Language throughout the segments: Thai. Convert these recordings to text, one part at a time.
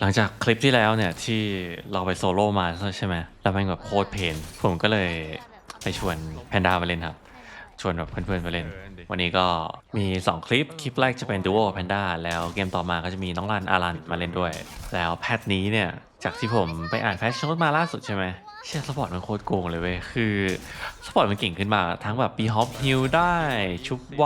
หลังจากคลิปที่แล้วเนี่ยที่เราไปโซโล่มาใช่ไหมแล้วม่งแบบโคตรเพนผมก็เลยไปชวนแพนด้ามาเล่นครับ ชวนแบบเพื่อนๆมาเล่น วันนี้ก็มี 2 คลิป คลิปแรกจะเป็นดูโอแพนด้าแล้วเกมต่อมาก็จะมีน้องรันอารันมาเล่นด้วย แล้วแพทนี้เนี่ย จากที่ผมไปอ่านแพทชโน้ตมาล่าสุดใช่ไหมเชื่อสปอร์ตมันโคตรโกงเลยเว้ย คือสปอร์ตมันเก่งขึ้นมา ทั้งแบบปีฮอปฮิลได้ ชุบไว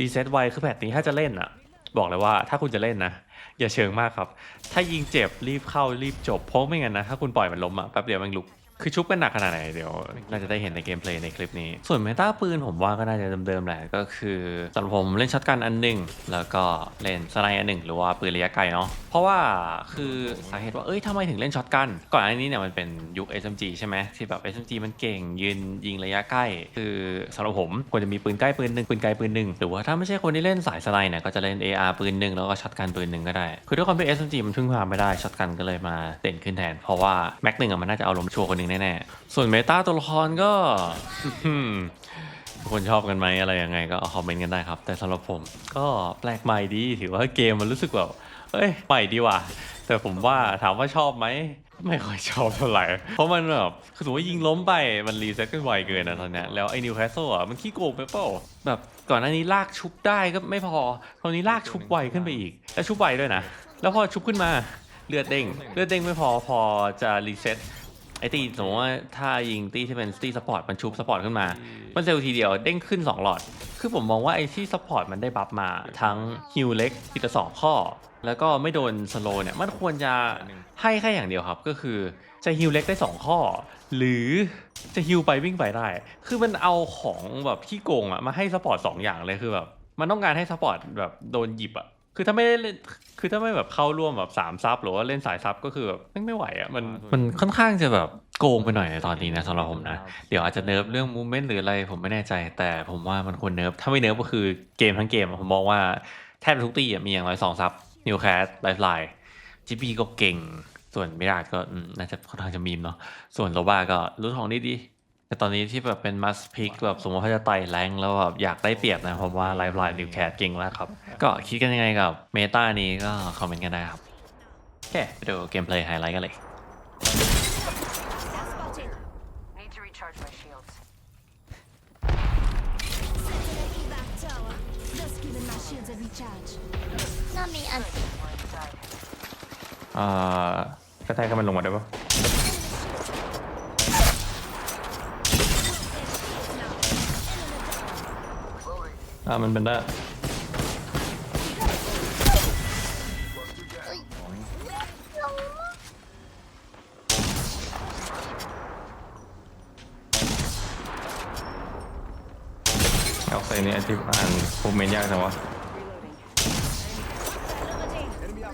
รีเซ็ตไวคือแพทนี้ถ้าจะเล่นอะบอกเลยว่าถ้าคุณจะเล่นนะ อย่าเชิงมากครับ ถ้ายิงเจ็บรีบเข้ารีบจบเพราะไม่งั้นนะถ้าคุณปล่อยมันล้มอะแป๊บเดียวมันลุก คือชุบกันหนักขนาดไหนเดี๋ยวเราจะได้เห็นในเกมเพลย์ในคลิปนี้ ส่วนเมตาปืนผมว่าก็น่าจะเดิมๆแหละก็คือสำหรับผมเล่นช็อตกันอันหนึ่งแล้วก็เล่นสไนด์อันหนึ่งหรือว่าปืนระยะไกลเนาะเพราะว่าคือสาเหตุว่าเอ้ยทำไมถึงเล่นช็อตกันก่อนอันนี้เนี่ยมันเป็นยุค SMG ใช่ไหมที่แบบ SMG มันเก่งยืนยิงระยะใกล้ คือสำหรับผมควรจะมีปืนใกล้ปืนหนึ่งปืนไกลปืนหนึ่งหรือว่าถ้าไม่ใช่คนที่เล่นสายสไนด์เนี่ยก็จะเล่น AR ปืนหนึ่งแล้วก็ช็อตกันปืนหนึ่งก็ได้ คือด้วยความเป็น SMG มันพึ่งพาไม่ได้ช็อตกันก็เลยมาเด่นขึ้นแทนเพราะว่าแม็กหนึ่งอะมันน่าจะเอาลมชัวร์คนหนึ่งแน่ๆ ส่วนเมตาตัวละครก็ทุกคนชอบกันไหมอะไรยังไงก็คอมเมนต์กันได้ครับ แต่สำหรับผมก็แปลกใหม่ดี ถือว่าเกมมันรู้สึกแบบเอ้ยใหม่ดีว่ะ แต่ผมว่าถามว่าชอบไหมไม่ค่อยชอบเท่าไหร่ เพราะมันแบบคือสมมติว่ายิงล้มไป มันรีเซ็ตกันไวเกินนะตอนนี้แล้วไอ้นิวคาสเซิลอะ มันขี้โกงไปเปล่า แบบก่อนหน้านี้ลากชุบได้ก็ไม่พอ ตอนนี้ลากชุบไวขึ้นไปอีก แล้วชุบไวด้วยนะ แล้วพอชุบขึ้นมา เลือดเด้ง เลือดเด้งไม่พอ พอจะรีเซ็ต อตีสมมติว่าถ้ายิงตีที่เป็นตีสปอร์ตมันชุบสปอร์ตขึ้นมา มันเซลล์ทีเดียวเด้งขึ้น 2 หลอด คือผมมองว่าไอที่สปอร์ตมันได้บัฟมาทั้งฮิลเล็กทีละสองข้อ แล้วก็ไม่โดนสโลเนี่ยมันควรจะให้แค่อย่างเดียวครับ ก็คือจะฮิลเล็กได้ 2 ข้อ หรือจะฮิลไปวิ่งไปได้ คือมันเอาของแบบที่โกงอะมาให้สปอร์ตสองอย่างเลยคือแบบมันต้องการให้สปอร์ตแบบโดนหยิบอะ คือถ้าไม่ได้เล่นคือถ้าไม่แบบเข้าร่วมแบบสามซับหรือว่าเล่นสายซับก็คือแบบไม่ไม่ไหวอะมันมันค่อนข้างจะแบบโกงไปหน่อยในตอนนี้นะสำหรับผมนะ เดี๋ยวอาจจะเนิร์ฟเรื่องมูเมนต์หรืออะไรผมไม่แน่ใจ แต่ผมว่ามันควรเนิร์ฟถ้าไม่เนิร์ฟก็คือเกมทั้งเกมอะผมมองว่าแทบทุกตีอะมีอย่างน้อยสองซับนิวแคสไลฟ์ไลน์จีพีก็เก่งส่วนมิราดก็อืมน่าจะค่อนข้างจะมีมเนาะส่วนโรบ้าก็รู้ทองดีดี ๆแต่ตอนนี้ที่แบบเป็นมัสพิกแบบสมมติว่าเขาจะไต่แรงแล้วแบบอยากได้เปรียบนะผมว่าไลฟ์ไลน์นิวแคสเก่งมากครับ ก็คิดกันยังไงกับเมตานี้ก็คอมเมนต์กันได้ครับ โอเค ไปดูเกมเพลย์ไฮไลท์กันเลย Need to recharge my shields. Evac tower. Just giving my shields a recharge. น่ามีอันติ We're inside. อ่ากระแทกให้มันลงมาได้ปะ อ่ามันเป็นได้เอาใส่นี่อธิบอ่านพูเมนยากจังวะ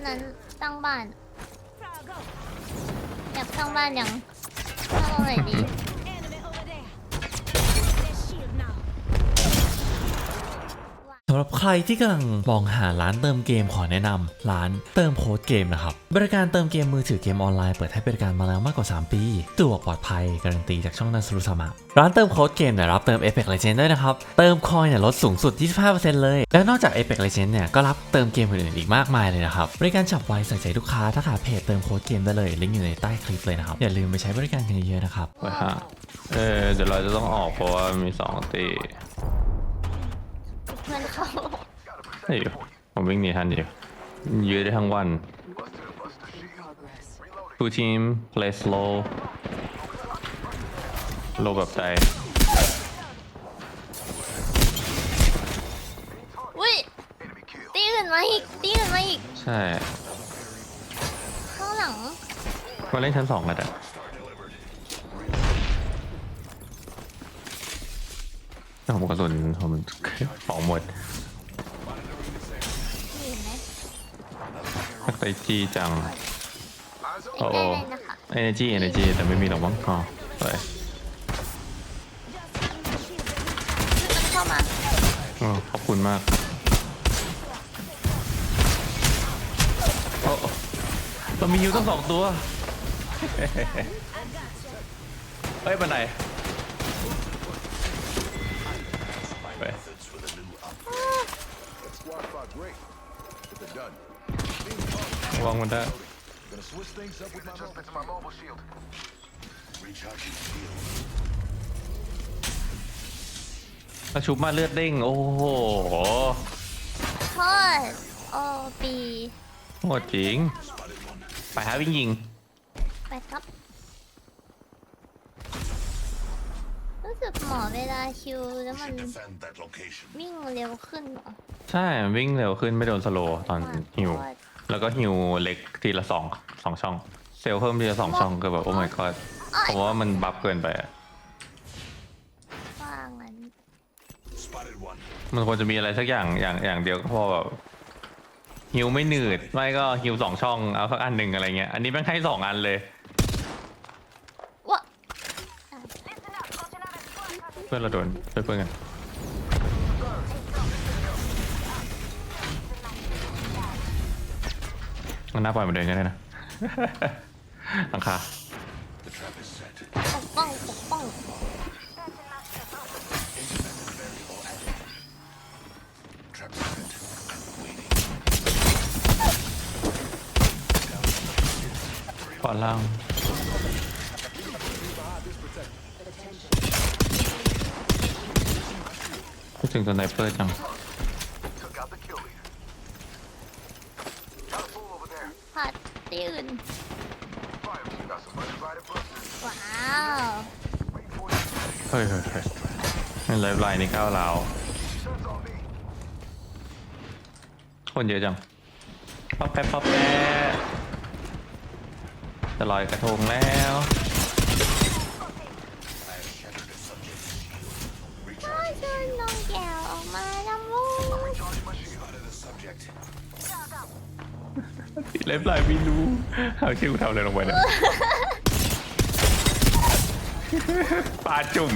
นนั้นตั้งบ้านอยากตั้งบ้านยังตั้งตรงไหนดี รับใครที่กำลังมองหาร้านเติมเกมขอแนะนำร้านเติมโค้ดเกมนะครับ บริการเติมเกมมือถือเกมออนไลน์เปิดให้บริการมาแล้วมากกว่า 3 ปีสะดวปลอดภัยการันตีจากช่องนันสรุสมะร้านเติมโค้ดเกมเนี่ยรับเติม Apex Legends ด้วยนะครับ เติมคอยเนี่ยลดสูงสุด 25%เลย แล้วนอกจาก Apex Legends เนี่ยก็รับเติมเกมอื่นๆอีกมากมายเลยนะครับ บริการฉับไวใส่ใจลูกค้าถ้าขาเพจเติมโค้ดเกมได้เลยลิงก์อยู่ในใต้คลิปเลยนะครับอย่าลืมไปใช้บริการกันเยอะๆนะครับไว้ฮะเออเดี๋ยวเราจะต้องออกเพราะว่ามีสองตี เพื่อนเขาเฮ้ยผมวิ่งหนีทันอยู่ยืดได้ทั้งวัน two team play slow low แบบใจอุ้ยตีอื่นมาอีกตีอื่นมาอีกใช่ ข้างหลัง มาเล่นชั้นสองกันอะ ผมกระสุนผมของหมดมีไหมนักไตจีจัง โอ้ได้โหเลยนะคะ energy energy แต่ไม่มีหรอกมั้งอ๋อไปมันเข้ามาอ๋อขอบคุณมากโอ้เรามีฮิวตั้งสองตัว เฮ้ยบันได Squad fought great, but they're done. ระวังมันได้ Gonna switch things up with my adjustment to my mobile shield. Recharging shield. ถ้าชุบมาเลือดเด้งโอ้โหโทษโอปีโหดจริง ไปหาวิ่งยิง ไปครับ รู้สึกหมอเวลาคิวแล้วมัน Defend that location. วิ่งเร็วขึ้นเหรอใช่มันวิ่งเร็วขึ้นไม่โดนสโลว์ตอนฮิว แล้วก็ฮิวเล็กทีละสองสองช่อง เซลล์เพิ่มทีละสองช่องก็แบบโอ้ my god ผมว่ามันบัฟเกินไปอะว่างั้น Spotted one. มันควรจะมีอะไรสักอย่างอย่างอย่างเดียวก็พอแบบฮิวไม่หนืดไม่ก็ฮิวสองช่องเอาสักอันหนึ่งอะไรเงี้ยอันนี้แม่งให้สองอันเลยวะเพื่อนเราโดนช่วยเพื่อนกัน มันน่าปล่อยมันเดินกันได้นะ หลังคา The trap is set. ปกป้องปกป้อง Trap set. Waiting. ขวาล่างพูดถึงสไนเปอร์จัง Took out the kill leader. Got a fool over there. ผัดที่อื่น Fire. Got some money right in front. ว้าว Reinforcing. เฮ้ยเฮ้ยเฮ้ย นี่ไลฟ์ไลน์นี่ก้าวร้าว Shut's on me. คนเยอะจังป๊อปแป๊บป๊อปแป๊บจะลอยกระทงแล้วก็ชวนน้องแก้วออกมาดำลูก Recharging my shield. Spotted the subject. ไลฟ์ไลน์ไม่รู้เอาชื่อกูทำอะไรลงไปเนี่ยปลาจุ่ม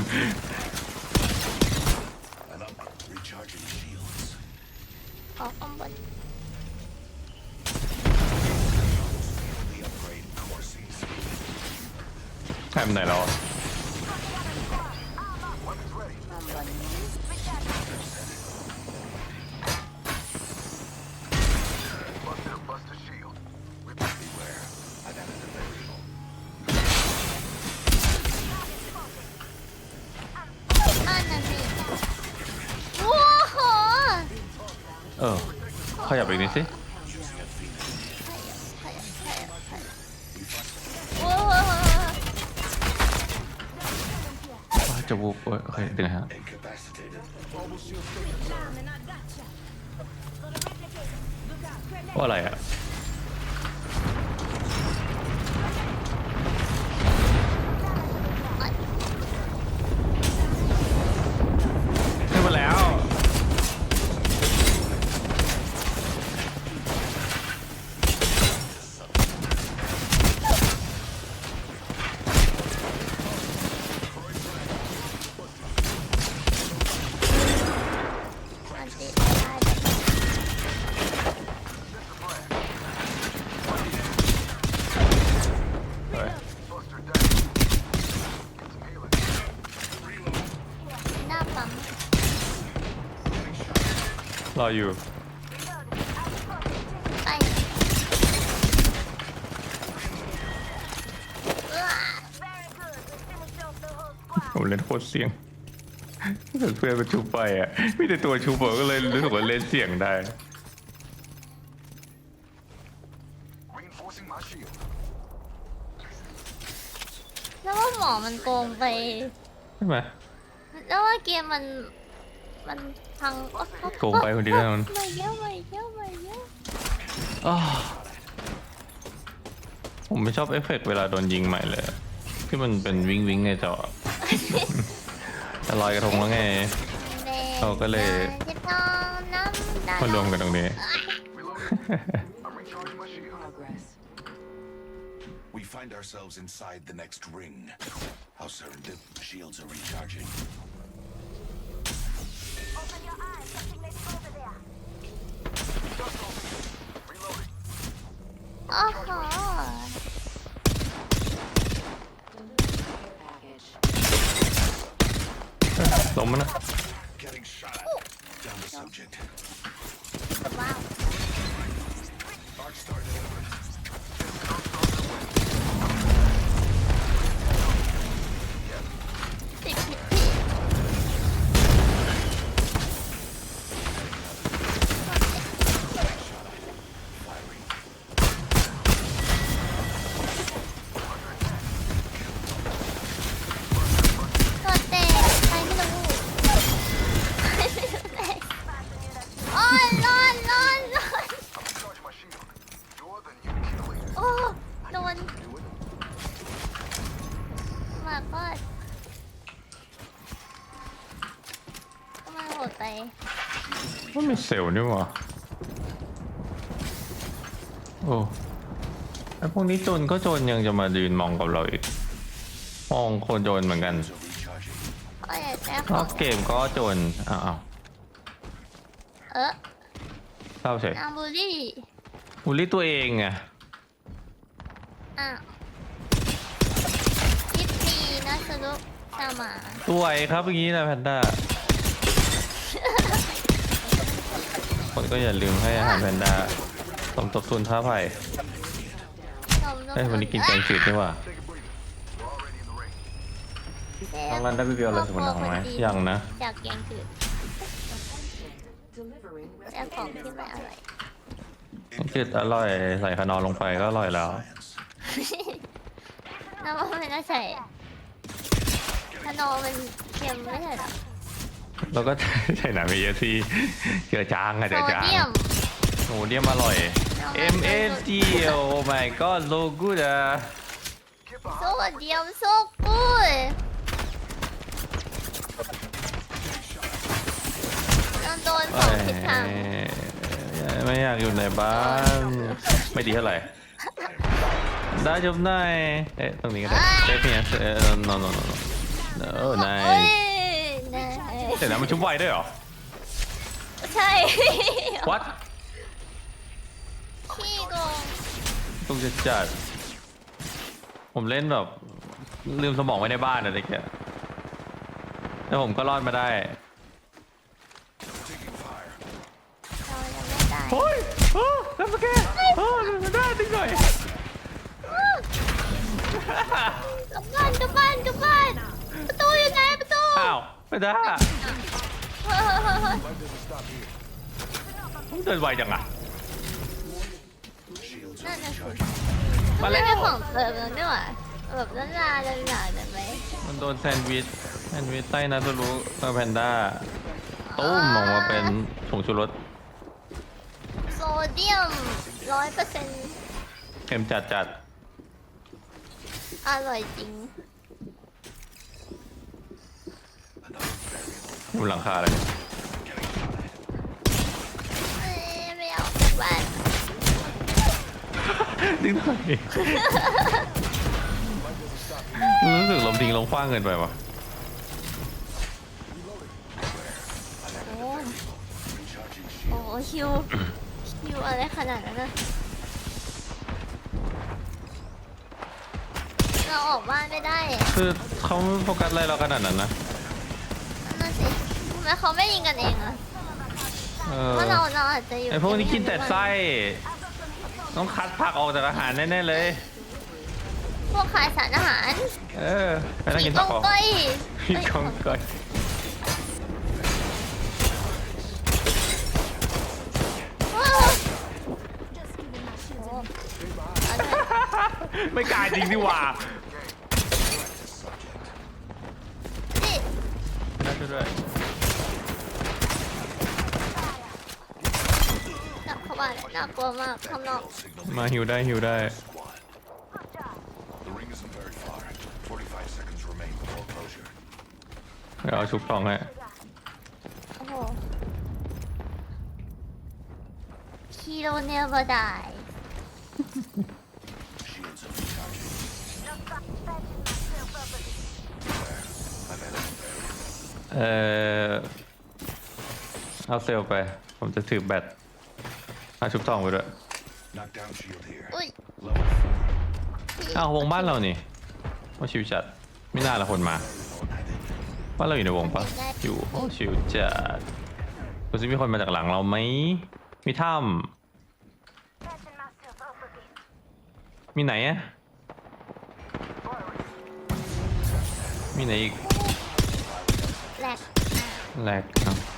ทำไหนแล้วอ จะวูบโอ้ยโอเคดึงฮะว่าอะไรอะ รออยู่ไปเอื้อผมเล่นโคตรเสี่ยงเพื่อนมาชุบไปอะมีแต่ตัวชุบผมก็เลยรู้สึกว่าเล่นเสี่ยงได้ Reinforcing my shield. แล้วว่าหมอมันโกงไป ใช่ไหมแล้วว่าเกมมัน มันพังโกงไปคนเดียวมัน มาเยอะมาเยอะมาเยอะอ้าวผมไม่ชอบเอฟเฟกต์เวลาโดนยิงใหม่เลยอะที่มันเป็นวิงวิงในจอจะลอยกระทงแล้วไง เราก็เลย จะนอนน้ำดำมารวมกันตรงนี้ Reloading. I'm recharging my shield. Progress. We find ourselves inside the next ring. How serendip. Shields are recharging. โอ้โห Package. ล้มมันนะ Getting shot at. Down the subject. ว้าว Arc star delivered. เซลล์นี่หว่าโอ้ไอพวกนี้โจรก็โจรยังจะมายืนมองกับเราอีก มองคนโจรเหมือนกัน So recharging. ก็อยากได้ขรอองบเกมก็โจรอ้าวเออเศร้าเฉยนางบูลลี่บูลลี่ตัวเองไงอ้าวยิปมีนะสรุปตามาตัวไอครับเมื่อกี้นะแพนด้า ก็อย่าลืมให้อาหารแพนด้าสมทบทุนค่าไผ่นมเอ้ยวันนี้กินแกงจืดนี่หว่าเซฟน้องรันได้ไปเบียวอะไรสมุนไพรไหมยังนะจากแกงจืดแต่ของที่ไม่อร่อยแกงจืดอร่อยใส่ขนอลงไปก็อร่อยแล้วน้ำมันไม่น่าใส่ขนมมันเค็มไม่ใช่เหรอ แล้วก็ใส่หนังไปเยอะที่เจือจางอะโซเจือจางเดียมโอ้เดียมอร่อย M S G Oh my god so good อะโซเดียมโซกูดต้องโดนสองทิศทางเอ้ยไม่อยากอยู่ในบ้านไม่ดีเท่าไหร่ได้จบได้เอ๊ะตรงนี้ก็ได้เซฟเนี่ยเออ no no no no no โอ้ย nice นาย เสร็จแล้วมันชุบไวด้วยเหรอ ใช่ what ขี้โกงต้องจะจัด ผมเล่นแบบ ลืมสมองไว้ในบ้านอะไรแกแล้วผมก็รอดมาได้ Taking fire. เรายังไม่ตายโอ้ยโอ้แล้วสแกนโอ้ลืมมาได้นิดหน่อยกลับบ้านกลับบ้านกลับบ้านประตูอยู่ไหนประตู อ้าว ไม่ได้เฮ้ยเฮ้ยเฮ้ยเฮ้ยเดินไวจังอะ Shields นั่น are น่ะสิ recharging. มาไม่แล้วได้ของเติมแล้วนี่หว่าแบบละลาละลาได้ไหมมันโดนแซนด์วิชแซนด์วิชใต้นาตูรุกับแพนด้าตุ้มออกมาเป็นผงชูรสโซเดียมร้อยเปอร์เซ็นต์เค็มจัดจัดอร่อยจริง อยู่หลังคาเลยเอ้ยไม่เอากลับบ้านดึงหน่อยรู้สึกลมทิ้งลงฟ้างเกินไปวะโอ้โอ้ฮิวฮิวอะไรขนาดนั้นนะเราออกบ้านไม่ได้ คือเขาไม่โฟกัสอะไรเราขนาดนั้นนะนั่นสิ ทำไมเขาไม่ยิงกันเองอะเออว่าเราเราอาจจะอยู่ไอพวกนี้กินแต่ไส้ต้องคัดผักออกจากอาหารแน่ๆเลย พวกขายสารอาหารเออไปนั่งผีกินกผัอกงออกก้อยพี่กองก้อยว้าวโอ้อันนั้นไม่กล้าจริงดีหว่านี่น่าช่วยด้วย น่าเข้าบ้า นน่ากลัวมากข้างนอก Signal มาฮิวได้ฮิวได้ squad. The ring isn't very far. 45 seconds remain before closure. เดี๋ยวเอาชุบทองให้โอ้โห Hero never die Shields are recharging. I've had it. เออเอาเซลลไป ผมจะถือแบตเอาชุบทองไปด้วย Knockdown shield here. อุ้ย Level อ้าววงบ้านเรานี่ว่าชิวจัดไม่น่าละคนมา บ้านเราอยู่ในวงปะอยู่โอ้ชิวจัดดูสิมีคนมาจากหลังเราไหมมีถ้ำมีไหนอะมีไหนอีกแหลกแรกครับ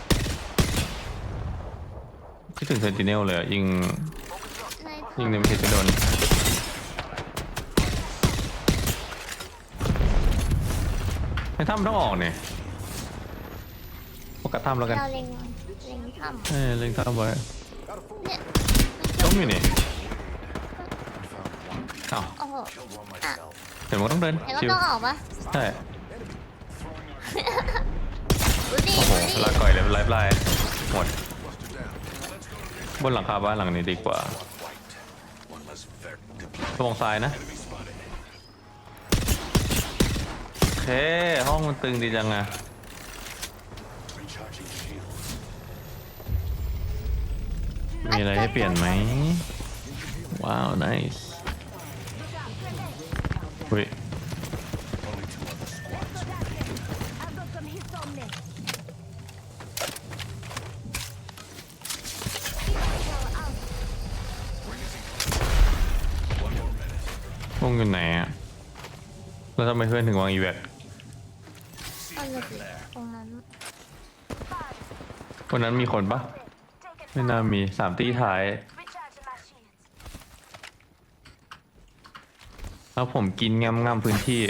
คิดถึงเซนติเนลเลยอะยิงในยิงในไม่ใช่จะโดนในถ้ำต้องออกเนี่ยโฟกัสถ้ำแล้วกัน เราเล็งเล็งถ้ำเอ้ยเล็งถ้ำไว้เนี่ยต้มอยู่นี่อ้าวโอ้โห Killed one myself. เดี๋ยวมันต้องเดินเดี๋ยวก็ชิวต้องออกปะใช่ดูดิโอ้โหดูดิลาก่อยเลยไลฟ์ไลน์หมด บนหลังคาบ้านหลังนี้ดีกว่า One less victim. รงซ้ายนะ โอเค ห้องมันตึงดีจังอะมีอะไรให้เปลี่ยนไหม ว้าว nice อุ้ย แล้วทำไมเพื่อนถึงวางอีเวทเอาเลยสิตรงนั้นวันนั้นมีคนปะไม่น่ามีสามตีท้าย แล้วผมกินงำงำพื้นที่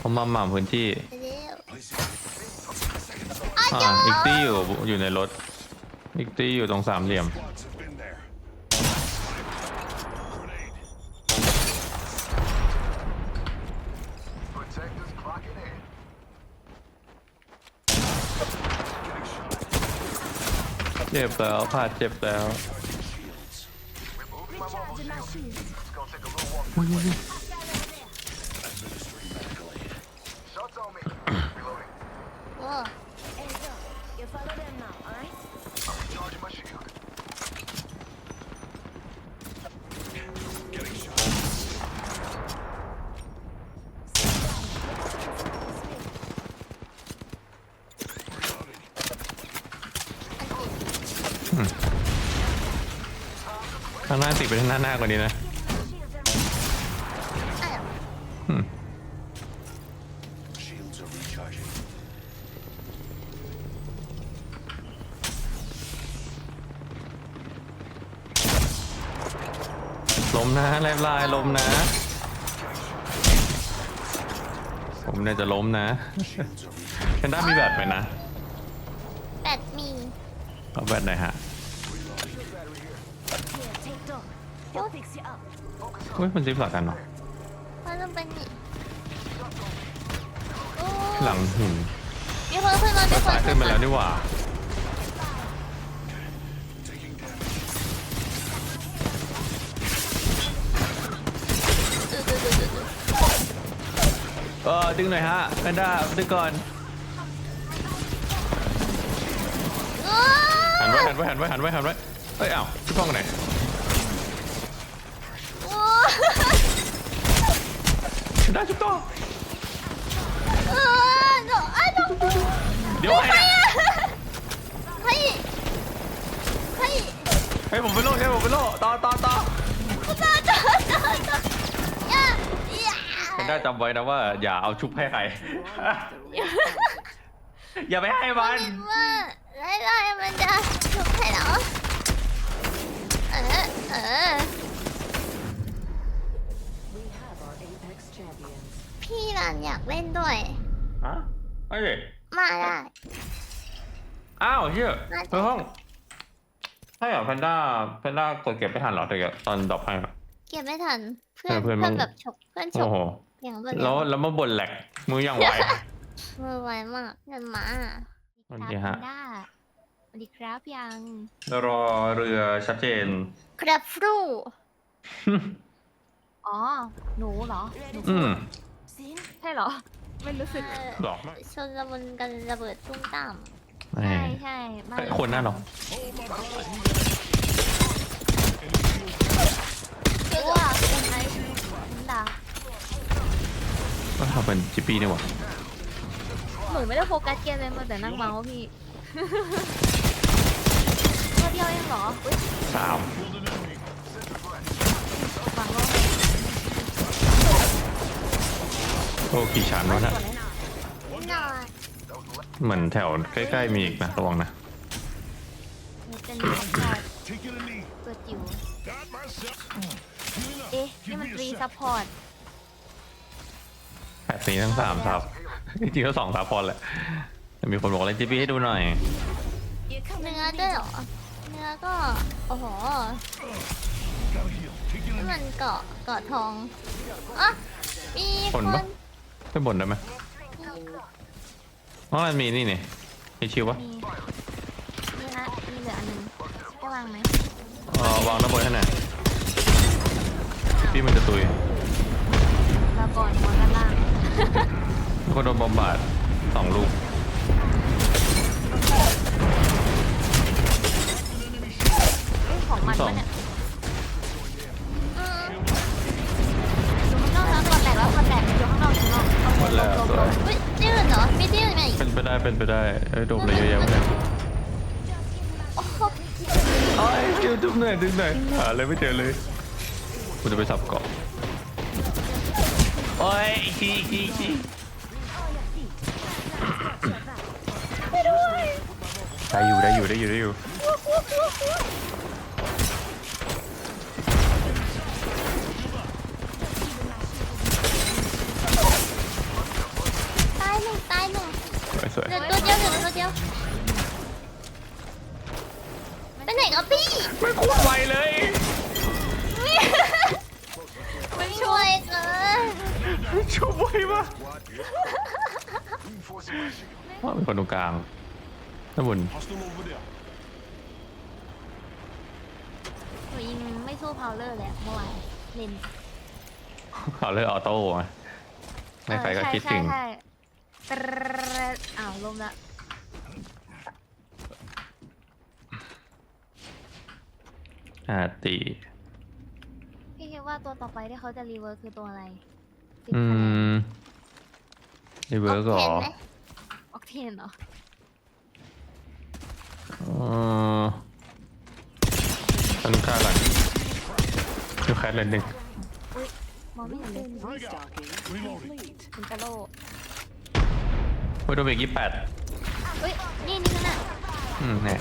ผมมาหม่ำพื้นที่ไปเร็ว Placing อ้าวอ่าจ้าอีกตี้อยู่อยู่ในรถอีกตี้อยู่ตรงสามเหลี่ยม squads เจ็บแล้วพลาดเจ็บแล้ว Shields. Recharging my shields. Administering ข้างหน้าติดไปทางหน้าหน้ากว่านี้นะอ้าวอืม Shields are recharging. ล้มนะไลฟ์ไลน์ล้มนะ ผมเนี่ยจะล้มนะ Shields are recharging. แพนด้ามีแบตไหมนะ แบตมี เอาแบตหน่อยฮะ Here, take dog. I'll fix you up. อุ้ยมันซิปหลักกันเนาะเพราะต้องเป็นนี่โอ้หลังหินมีคนขึ้นมามีคนซ้ายขึ้นไปแล้วนี่หว่า Taking damage. เออดึงหน่อยฮะแพนด้าดึงก่อนโอ้หันไว้หันไว้หันไว้หันไว้หันไว้เอ้ยอ้าวชุดกล้องไหน โอ้ แพนด้าชุดกล้องเออเดี๋ยวอะเดี๋ยวเดี๋ยวใครเนี่ยเฮ้ยเฮ้ยให้ผมไปโลดให้ผมไปโลดต่อต่อต่อต่อต่อต่อต่ออย่าอย่าแพนด้าจำไว้นะว่า อย่าเอาชุบให้ใคร อย่าไปให้มันคิดว่าไล่ไล่มันจะถูกให้เหรอเออเออ พี่รันอยากเล่นด้วย ฮะเอ้ยมาได้อ้าวเฮียน่าจะไปห้องใช่เหรอแพนด้าแพนด้ากดเก็บไม่ทันเหรอแต่ตอนดรอปให้อะ เก็บไม่ทัน เพื่อนเออเพื่เพื่ออนนมึงแบบฉกเพื่อนฉโอ้กโห อย่างรวดแล้เร็ววแล้วมาบ่นแหลกมือยังไว มือไวมากเงินมาสวัสดีฮะ ได้สวัสดีครับยังรอเรือชัดเจน ครับฟรูอ๋อหนูเหรออืม Sin? ใช่เหรอ ไม่รู้สึกเอ่อหลอกมากชนละมุนกันระเบิดตุ้มตามแหม่ใช่ใช่ไม่เอ้ยคนหน้าหรอคิดว่าคุณไอซ์ด่าก็ทำเป็นจิปปี้นี่หว่าหนูไม่ได้โฟกัสเกมเลยมาแต่นั่งเมาส์พี่ ตัวเดียวเองเหรออุ๊ยสาม ฟังว่า โอ้กี่ชั้นวะน่ะนอนเหมือนแถวใกล้ๆมีอีกนะระวังนะมีเป็นซัพพอร์ต Taking a knee. ตัวจิ๋ว Got myself. เอ๊ะ นี่มันรีซัพพอร์ต แปดสีทั้งสามซับจริงๆก็สองซับพอแหละแต่มีคนบอกเล่นจิปปี้ให้ดูหน่อย You come เนื้อด้วยเหรอ เนื้อก็ โอ้โห Gotta heal. Taking a นี่มันเกาะเกาะทอง อะ มีคคนนปะ ไปบ่นได้ไหมอ๋อมันมีนี่นี่มีชิวปะมีมีละมีเหลืออันหนึงจะวางไหมเออวางด้านบนให้หน่อยพี่มันจะตุยเราก่อนวางด้านล่างแล้วก็โดนบอมบาดสองลูกเอ้ยของมันสองปะเนี่ย เหรอไม่ดื้อไหมเป็นไปได้เป็นไปได้เอ้ยโดมอะไรเยอะแยะวะเนี่ยโอ้โหเอ้ยคิวจุ๊บหน่อยดึงหน่อยหาเลยไม่เจอเลยกูจะไปสับเกาะโอ้ยอีกทีอีกทีอีกทีได้อยู่ได้อยู่ได้อยู่ได้อยู่ตาย สวยสวยเหลือตัวเดียวเหลือตัวเดียวไปไหนกับพี่ไม่โคตรไวเลยไม่ช่วยเกินชุบไวปะว่าเป็นคนตรงกลางน้ำบุญ Hostile over there. หนูยิงไม่สู้พาวเลอร์เลยอะเมื่อวานเล่นเอาเลยออโต้อะในใครก็คิดถึงใช่ใช่ใช่ อ้าวลมละอาตีพี่คิดว่าตัวต่อไปที่เขาจะรีเวิร์คคือตัวอะไรสิบอืคะแนนมในเวิร์กเหรอออกเทนเหรอเอออันนู้าหลังดูแคทเลนหนึ่งมองไม่เห็นเลย Restocking complete. คุณกะโล โอ้ยโดนเบรกยี่แปดเฮ้ย นี่นี่นั่นน่ะอืมเนี่ย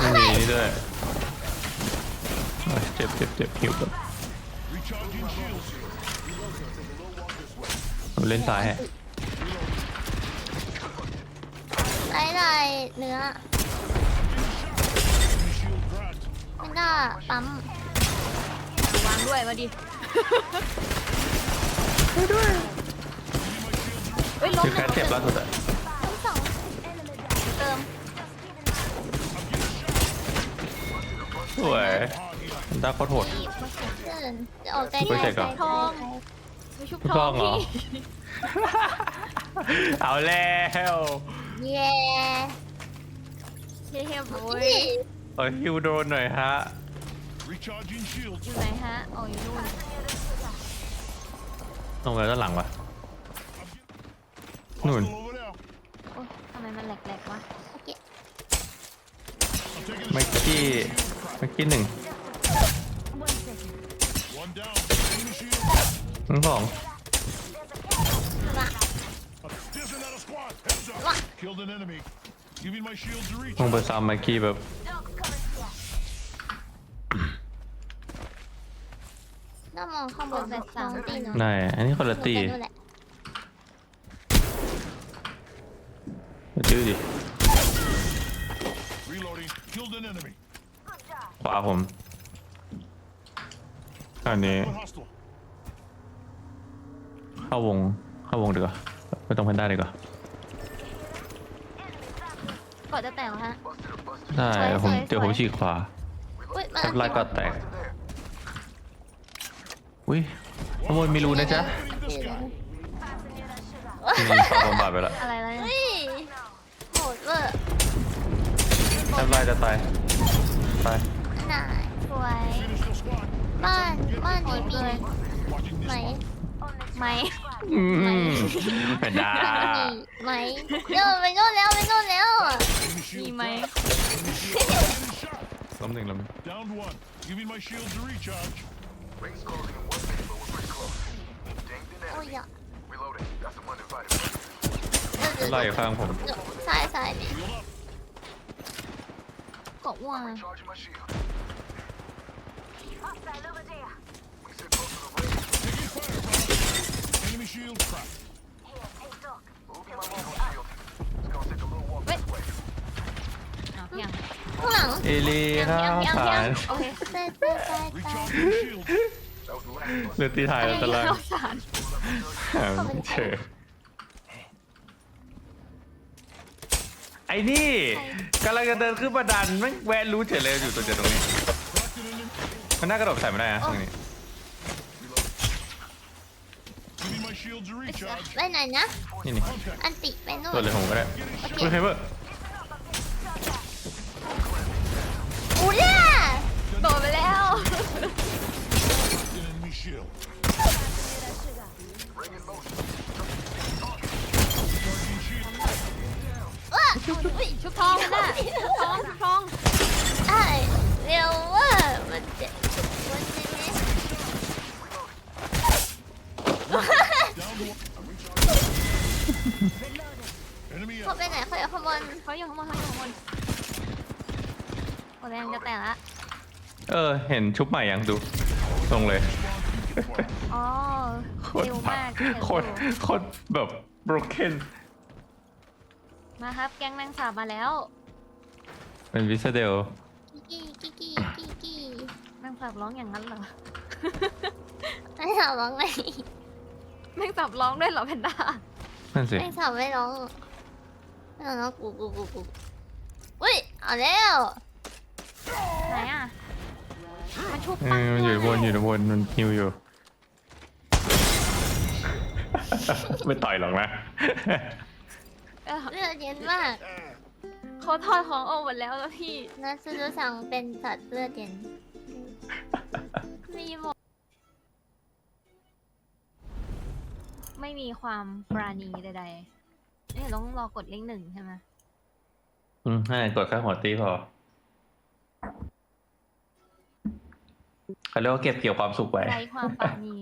ไม่มีนี่ด้วยโอ้ยเจ็บเจ็บเจ็บหิวแบบ Recharging shields. เล่นซ้ายฮะไล่ไล่เนื้อ Shield grant. มันก็ปั๊มวางด้วยมาดิ เฮ้ยล้มคือหแคนึ่งทเจ็บล่าสุดอะล้มสองเติมสวยมันได้โคตรโหดอีกมาขึ้นจะออกใจซุปเปอร์เจ็คเหรอทองไม่ชุบทุกทกล้อองงเหรอ พี่เอาแล้วเย้เฮ้ยเฮ้ยโอ้ยนี่เอ้ยฮิวโดนหน่อยฮะ Recharging shields. อยู่ไหนฮะอ๋ออยู่นู่น ตรงไหนด้านหลังวะนู่น Hostile over there. โอ้ยทำไมมันแหลกๆวะโอเค I'm taking เมื่อกี้เมื่อกี้หนึ่ง one down. Enemy shield. ทั้งสองมา There's another squad. Heads up. What? Killed an enemy. Giving my shield to reach. ลงไปซ้ำเมื่อกี้แบบต้อ งมองข้างบนแบบสองตีเนาะไหนอันนี้คนละตีนู่นแหละดื้อดิ Reloading. Killed an enemy. ขวาผมอันนี้ One hostile. เข้าวงเข้าวงดีกว่าไม่ต้องแพนด้าดีกว่าก่อนจะแตกเหรอฮะ ได้สวยผมสวยเดี๋ยวสวยผมฉีกขวาอุ้ยมาแทบไล่ก็แตก อุ้ยขโมยไม่รู้นะจ๊ะ This guy. นี่เข้าบอมบาดไปละอะไรแล้วเนี่ยเฮ้ยโหดเวอร์แทบไล่จะตายตายน่าสวย Finish the squad. บ้านบ้านนี้มี Watching ไหม this one. ไหมอืมแพนด้ามีไหมเดี๋ยวไปโน่นแล้วไปโน่นแล้ว Enemy มี shield. ไหม Getting shot. ล้มหนึ่ง ล้ม Downed one. Giving my shield to recharge. โอ้ยอะไล่ข้างผมซ้ายซ้ายนี่ Shield up. เกาะว่าง Hostile over there. Taking fire. Enemy shield cracked. Here, take stock. อ้าวเพียงข้างหลังเอลีเพียง น่าเพียงเพียงสางรโอเคตายตายตายตายเรือตีถ่ายอันตรายเข้าสารหาไม่เจอไอ้นี่กำลังจะเดินขึ้นบันไดันแม่งแวะรู้เฉยเลยอยู่ตัวเดียวตรงนี้ มันน่ากระโดดใส่ไม่ได้นะตรงนี้ Give me my shields to recharge. ไปไหนนะนี่นี่อันติไปนู่นตัวเลยผมก็ได้โอเคเฮ้ยเฮ้ยเว้ยอู ชุบใหม่ยังดูตรงเลย อ๋อโคตรเร็วพัมากกเห็นโคตรอยู่โคตรแบบ broken มาครับ แก๊งแมงสาบมาแล้ว เป็นวิสเดลกี้กี้กี้กี้กี้แมงสาบร้องอย่างนั้นเหรอไม่ถามร้องไงแมงสาบร้องด้วยเหรอแพนด้านั่นสิไม่ถามไม่ร้องไม่ร้องกูกูกูกูอุ้ยเอาแล้วไหนอะ มันชุบเอปังอมันอยู่บนอยู่บนมันฮิวอยู่ ไม่ต่อยหรอกนะ เออเลือดเย็นมากเขาทอดของออกหมดแล้วแล้วพี่ นัทซูซูสั่งเป็นสัตว์เลือดเย็น มีหมดไม่มีความปราณีใดๆนี่ต้องรอกดเลขหนึ่งใช่ไหมอืมให้กดแค่หัวตีพอ เขาเรียกว่าเก็บเกี่ยวความสุขไว้ ไร้ความปรานี